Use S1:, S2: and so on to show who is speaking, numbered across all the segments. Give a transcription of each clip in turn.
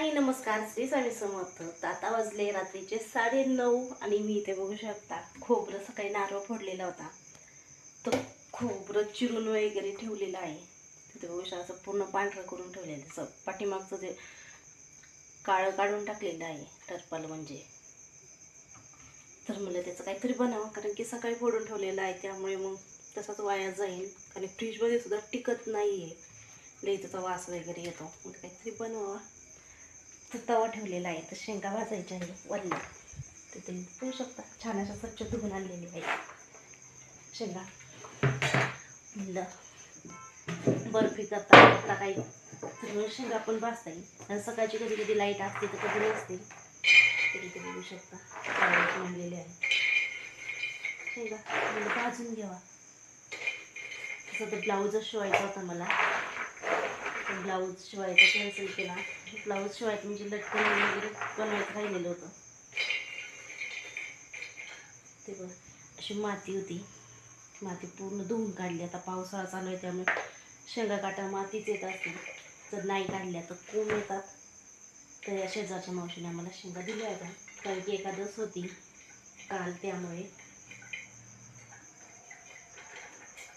S1: हाय नमस्कार. श्री स्वामी समर्थ. तर आता वाजले रात्रीचे साडे नऊ आणि मी इथे बघू शकता खोबरं सकाळी नारळ फोडलेला होता. तो खोबरं चिरून वगैरे ठेवलेलं आहे. तिथे बघू शकता असं पूर्ण पांढरं करून ठेवलेलं आहे. असं पाठीमागचं जे काळं काढून टाकलेलं आहे टरपाल म्हणजे. तर मला त्याचं काहीतरी बनावं कारण की सकाळी फोडून ठेवलेलं आहे. त्यामुळे मग तसाच वाया जाईल आणि फ्रीजमध्ये सुद्धा टिकत नाही आहे लई त्याचा वास वगैरे येतो. मग काहीतरी बनवावा. तर तवा ठेवलेला आहे. तर शेंगा भाजायच्या आहे तर तुम्ही पाहू शकता छान अशा स्वच्छ धुवून आणलेली आहे शेंगा. म्हणलं बर्फी करता करता काही तर शेंगा पण भाजता येईल. आणि सकाळची कधी कधी लाइट असते तर कधी नसते. तरी ते बघू शकता. आणलेले आहे शेंगा. म्हणलं भाजून घ्यावा. तसं तर ब्लाऊजच शिवायचा होता मला. ब्लाऊज शिवायचा कॅन्सल केला. ब्लाऊज शिवायचं म्हणजे लटकन वगैरे बनवायचं राहिलेलं होतं. ते बघ अशी माती होती. माती पूर्ण धुवून काढली. आता पावसाळा चालू आहे त्यामुळे शेंगा काटा मातीच येत असतील. जर नाही काढल्या तर कोंब येतात? तर या शेजारच्या मावशीने आम्हाला शेंगा दिल्या होत्या. कारण की एकादस होती. काल त्यामुळे.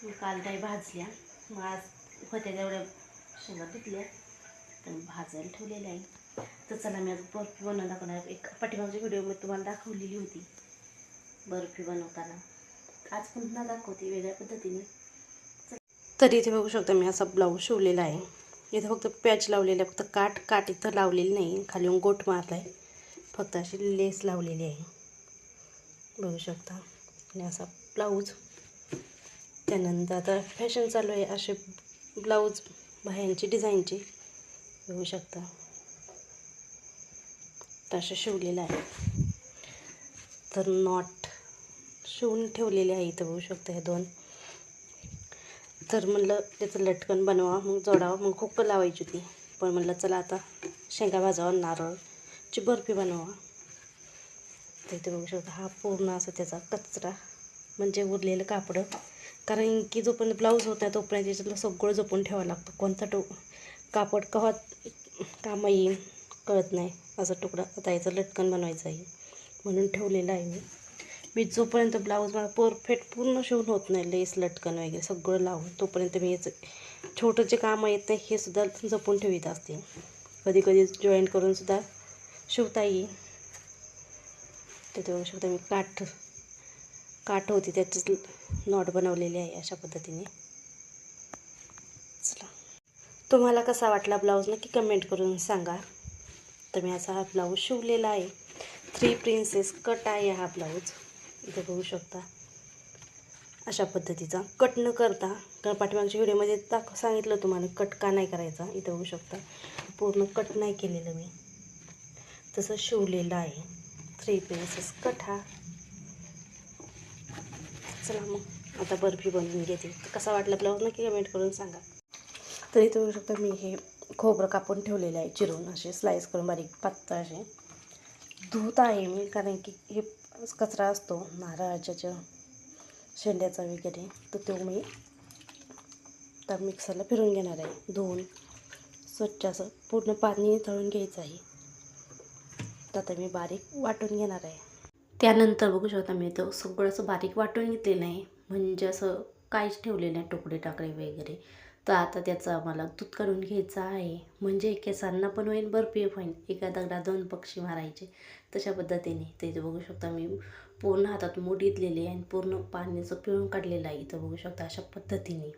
S1: मग काल काही भाजल्या. मग आज होत्या तेवढ्या शेंगा धुतल्या आणि भाजायला ठेवलेल्या आहे तर चला मी आज बर्फी बनवून दाखवणार. एक पाठीमागच्या व्हिडिओमध्ये तुम्हाला दाखवलेली होती. बर्फी बनवताना. आज पुन्हा दाखवते वेगळ्या पद्धतीने. तरी इथे बघू शकता मी असा ब्लाऊज शिवलेला आहे. इथे फक्त पॅच लावलेला आहे फक्त काठ काठ इथं लावलेली नाही. खाली येऊन गोट मारला आहे फक्त अशी लेस लावलेली आहे. बघू शकता. आणि असा ब्लाऊज त्यानंतर आता फॅशन चालू आहे. असे ब्लाऊज बाह्यांची डिझाईनची. बघू शकता. तसं शिवलेलं आहे तर नॉट शिवून ठेवलेले आहे इथं बघू शकता हे दोन. तर म्हणलं त्याचं लटकन बनवा मग जोडावं मग खूप लावायची होती. पण म्हणलं चला आता शेंगा भाजावा नारळची बर्फी बनवा. तर इथे बघू शकता हा पूर्ण असा त्याचा कचरा म्हणजे उरलेलं कापडं. कारण की जोपर्यंत ब्लाऊज होत नाही तोपर्यंत त्याच्यातलं सगळं जपून ठेवावं लागतं. कोणता टो कापड कवा कामं येईल कळत नाही. असं तुकडा आता याचं लटकन बनवायचं आहे. म्हणून ठेवलेलं आहे मी. मी जोपर्यंत ब्लाऊज मला परफेक्ट पूर्ण शिवून होत नाही लेस लटकन वगैरे सगळं लावून तोपर्यंत मी याचं छोटं जे कामं येत नाही हे सुद्धा जपून ठेवीत असते. कधी कधी जॉईन करून सुद्धा शिवता येईल. त्याच्यावर बघू शकता मी काठ काठ होती त्याचीच नॉट बनवलेली आहे अशा पद्धतीने. चला. तुम्हाला कसा वाटला ब्लाऊज नक्की कमेंट करून सांगा. तर मी असा हा ब्लाऊज शिवलेला आहे. थ्री प्रिन्सेस कट आहे हा ब्लाऊज. इथे बघू शकता. अशा पद्धतीचा. कट न करता कारण पाठीमागच्या व्हिडिओमध्ये दाख सांगितलं तुम्हाला कट का नाही करायचा. इथे बघू शकता. पूर्ण कट नाही केलेलं मी. तसं शिवलेलं आहे. थ्री प्रिन्सेस कट हा. चला मग. आता बर्फी बनवून घेते. तर कसा वाटला ब्लाऊज नक्की कमेंट करून सांगा. तरी तुम्ही बघू शकता मी हे खोबरं कापून ठेवलेलं आहे चिरून असे स्लाईस करून बारीक पातळ असे. धुत आहे मी कारण की हे कचरा असतो नारळाच्या शेंड्याचा वगैरे. तर तो मी त्या मिक्सरला फिरून घेणार आहे. धुवून स्वच्छ असं पूर्ण पाणी तळून घ्यायचं आहे. तर आता मी बारीक वाटून घेणार आहे. त्यानंतर बघू शकता मी तो सगळं असं बारीक वाटून घेतलेलं आहे. म्हणजे असं काहीच ठेवलेलं नाही तुकडे टाकडे वगैरे. तर आता त्याचा मला दूध काढून घ्यायचं आहे. म्हणजे केसांना पण होईल बर्फी होईल एका दगडा दोन पक्षी मारायचे. तशा पद्धतीने. ते बघू शकता मी पूर्ण हातात मूठ घेतलेली आहे आणि पूर्ण पाण्याचं पिळून काढलेलं आहे इथं बघू शकता अशा पद्धतीने.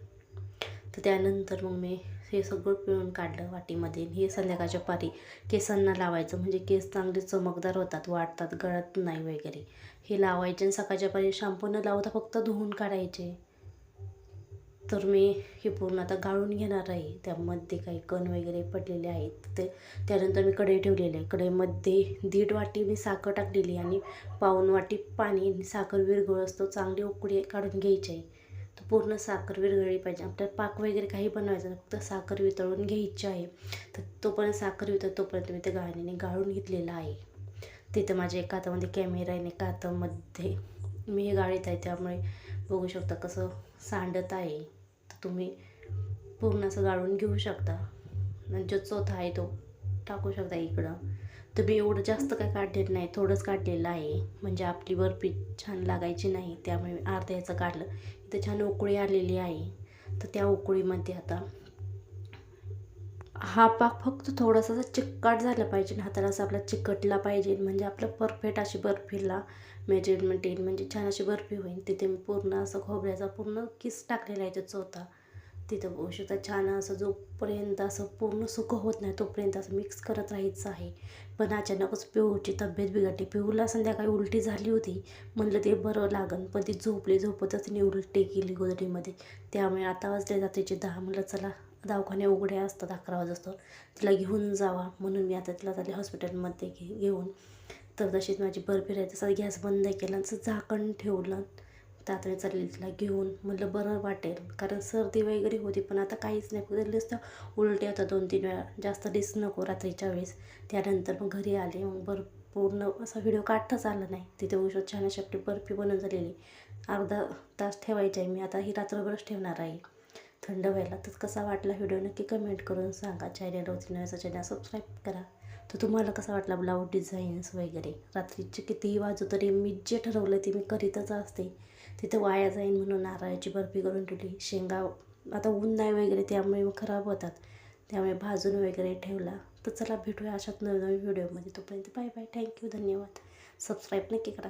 S1: तर त्यानंतर मग मी हे सगळं पिळून काढलं वाटीमध्ये. हे संध्याकाळच्या पारी केसांना लावायचं. म्हणजे केस चांगले चमकदार होतात वाढतात गळत नाही वगैरे. हे लावायचे आणि सकाळच्या पारी शॅम्पू न लावता फक्त धुवून काढायचे. तर मी हे पूर्ण आता गाळून घेणार आहे. त्यामध्ये काही कण वगैरे पडलेले आहेत. ते त्यानंतर मी कढई ठेवलेली आहे. कढईमध्ये दीड वाटी मी साखर टाकलेली आणि पाऊन वाटी पाणी आणि साखर विरघळ असतो चांगली उकडी काढून घ्यायची. आहे पूर्ण साखर विरघळली पाहिजे. आपल्याला पाक वगैरे काही बनवायचं फक्त साखर वितळून घ्यायची आहे. तर तोपर्यंत साखर वितळ तोपर्यंत मी ते गाळणीने गाळून घेतलेलं आहे. तिथं माझ्या एका हातामध्ये कॅमेरा आहे आणि एका हातामध्ये मी हे गाळीत आहे. त्यामुळे बघू शकता कसं सांडत आहे. तर तुम्ही पूर्ण असं गाळून घेऊ शकता. आणि जो चौथा आहे तो टाकू शकता इकडं. तर मी एवढं जास्त काय काढलेलं नाही थोडंच काढलेलं आहे. म्हणजे आपली बर्फी छान लागायची नाही त्यामुळे मी अर्ध्या याचं काढलं. इथं छान उकळी आलेली आहे. तर त्या उकळीमध्ये आता हा पाक फक्त थोडासा चिकट झाला पाहिजे हाताला असं आपला चिकटला पाहिजे. म्हणजे आपलं परफेक्ट अशी बर्फीला मेजरमेंट येईल. म्हणजे छान अशी बर्फी होईल. तिथे मी पूर्ण असं खोबऱ्याचा पूर्ण किस टाकलेला आहे त्याचा होता तिथं होऊ शकता छान असं जोपर्यंत असं पूर्ण सुकं होत नाही तोपर्यंत असं मिक्स करत राहायचं आहे. पण अचानकच पिऊची तब्येत बिघडली. पिऊला संध्याकाळी उलटी झाली होती. म्हणलं ते बरं लागन पण ती झोपली झोपतच तिने उलटी केली गोदडीमध्ये त्यामुळे आता वाजले जातीचे दहा. म्हणलं चला दवाखाने उघडे असतात अकरा वाजता तिला घेऊन जावा. म्हणून मी आता तिला झाले हॉस्पिटलमध्ये घे घेऊन. तर तशीच माझी बर्फी राहते तसा गॅस बंद केला तसं झाकण ठेवलं. तातडी आता तिला घेऊन म्हटलं बरं वाटेल. कारण सर्दी वगैरे होती पण आता काहीच नाही. फक्त नुसतं उलट्या होत्या दोन तीन वेळा. जास्त डिस नको रात्रीच्या वेळेस. त्यानंतर मग घरी आले. मग बरं पूर्ण असा व्हिडिओ काढताच आला नाही. तिथे औषध छान शेपटी बर्फी बनून झालेली. अर्धा तास ठेवायची आहे मी. आता ही रात्रभरच ठेवणार आहे. थंड व्हायला तर कसा वाटला व्हिडिओ नक्की कमेंट करून सांगा. चॅनलवरती नव्याचा चॅनल सबस्क्राईब करा. तर तुम्हाला कसा वाटला ब्लाऊज डिझाईन्स वगैरे? रात्रीचे कितीही वाजू तरी मी जे ठरवलं ते मी करीतच असते. तिथं वाया जाईन म्हणून नारळाची बर्फी करून ठेवली. शेंगा आता ऊन नाही वगैरे त्यामुळे मग खराब होतात. त्यामुळे भाजून वगैरे ठेवला. तर चला भेटूया अशात नवीन नवीन व्हिडिओमध्ये. तोपर्यंत बाय बाय. थँक्यू धन्यवाद. सबस्क्राईब नक्की करा.